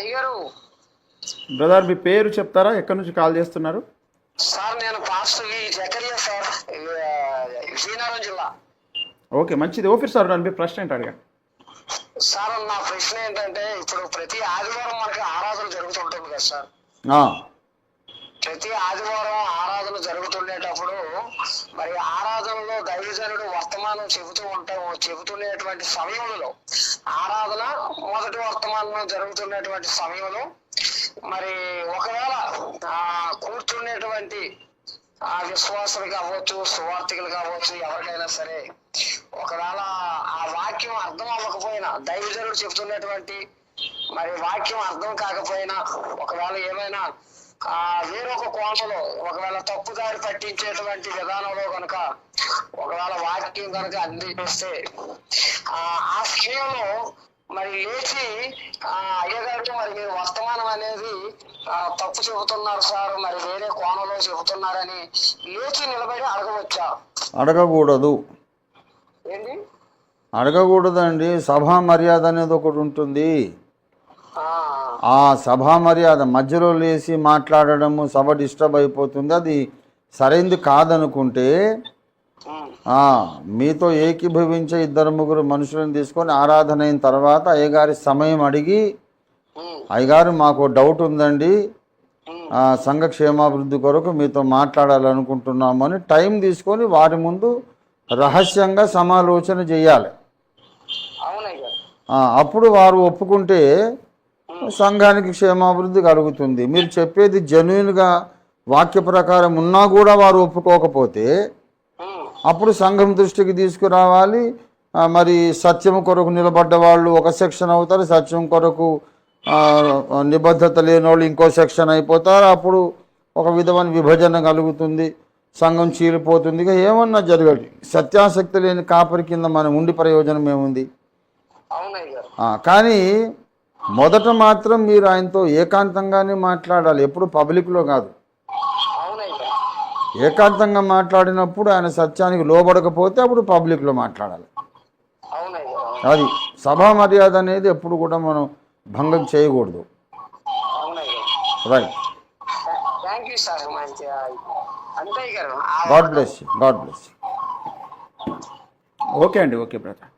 అయ్యగారు. బ్రదర్ మీ పేరు చెప్తారా? ఎక్కడి నుంచి కాల్ చేస్తున్నారు? సార్ నేను పాస్టర్ జకరియా సార్ విజయనగరం జిల్లా. ఓకే మంచిది. ఓఫీర్ సార్ నన్ను మీ ప్రశ్న ఏంటి అడగండి సార్ నా ప్రశ్న ఏంటంటే ఇప్పుడు ప్రతి ఆదివారం మనకి ఆరాధన జరుగుతుంటుంది కదా సార్. ఆ, ప్రతి ఆదివారం జరుగుతుండేటప్పుడు మరి ఆరాధనలో దైవజనుడు వర్తమానం చెబుతూ ఉంటాం చెబుతున్నటువంటి సమయంలో ఆరాధన మొదటి వర్తమానం జరుగుతున్నటువంటి సమయంలో మరి ఒకవేళ ఆ కూర్చునేటువంటి ఆ విశ్వాసులు కావచ్చు సువార్థికులు కావచ్చు ఎవరికైనా సరే ఒకవేళ ఆ వాక్యం అర్థం అవ్వకపోయినా దైవజనుడు చెబుతున్నటువంటి మరి వాక్యం అర్థం కాకపోయినా ఒకవేళ ఏమైనా ఆ వేరొక కోణంలో ఒకవేళ తప్పుదారి పట్టించేటువంటి విధానంలో కనుక ఒకవేళ వాక్యం కనుక అందిస్తే ఆ ఆ సమయంలో మరి లేచి ఆ అయ్యగారు మరి మీరు వర్తమానం అనేది తప్పు చెబుతున్నారు సార్ మరి వేరే కోణంలో చెబుతున్నారని లేచి నిలబడి అడగవచ్చా? అడగకూడదు. ఏంటి? అడగకూడదండి. సభా మర్యాద అనేది ఒకటి ఉంటుంది. ఆ సభా మర్యాద మధ్యలో లేచి మాట్లాడడము సభ డిస్టర్బ్ అయిపోతుంది. అది సరైంది కాదనుకుంటే మీతో ఏకీభవించే ఇద్దరు ముగ్గురు మనుషులను తీసుకొని ఆరాధన అయిన తర్వాత అయ్యగారి సమయం అడిగి అయ్యగారు మాకు డౌట్ ఉందండి. ఉమ్, ఆ, సంఘ క్షేమాభివృద్ధి కొరకు మీతో మాట్లాడాలనుకుంటున్నాము అని టైం తీసుకొని వారి ముందు రహస్యంగా సమాలోచన చేయాలి. అప్పుడు వారు ఒప్పుకుంటే సంఘానికి క్షేమాభివృద్ధి కలుగుతుంది. మీరు చెప్పేది జెన్యున్గా వాక్య ప్రకారం ఉన్నా కూడా వారు ఒప్పుకోకపోతే అప్పుడు సంఘం దృష్టికి తీసుకురావాలి. మరి సత్యం కొరకు నిలబడ్డ వాళ్ళు ఒక సెక్షన్ అవుతారు. సత్యం కొరకు నిబద్ధత లేని వాళ్ళు ఇంకో సెక్షన్ అయిపోతారు. అప్పుడు ఒక విధమైన విభజన కలుగుతుంది. సంఘం చీలిపోతుంది. ఇక ఏమన్నా జరగదు. సత్యాసక్తి లేని కాపరి కింద మనం ఉండి ప్రయోజనం ఏముంది? కానీ మొదట మాత్రం మీరు ఆయనతో ఏకాంతంగానే మాట్లాడాలి. ఎప్పుడు పబ్లిక్లో కాదు. ఏకాంతంగా మాట్లాడినప్పుడు ఆయన సత్యానికి లోబడకపోతే అప్పుడు పబ్లిక్లో మాట్లాడాలి. అది సభా మర్యాద అనేది ఎప్పుడు కూడా మనం భంగం చేయకూడదు. Right. God bless God bless okay అండి ఓకే బ్రదర్.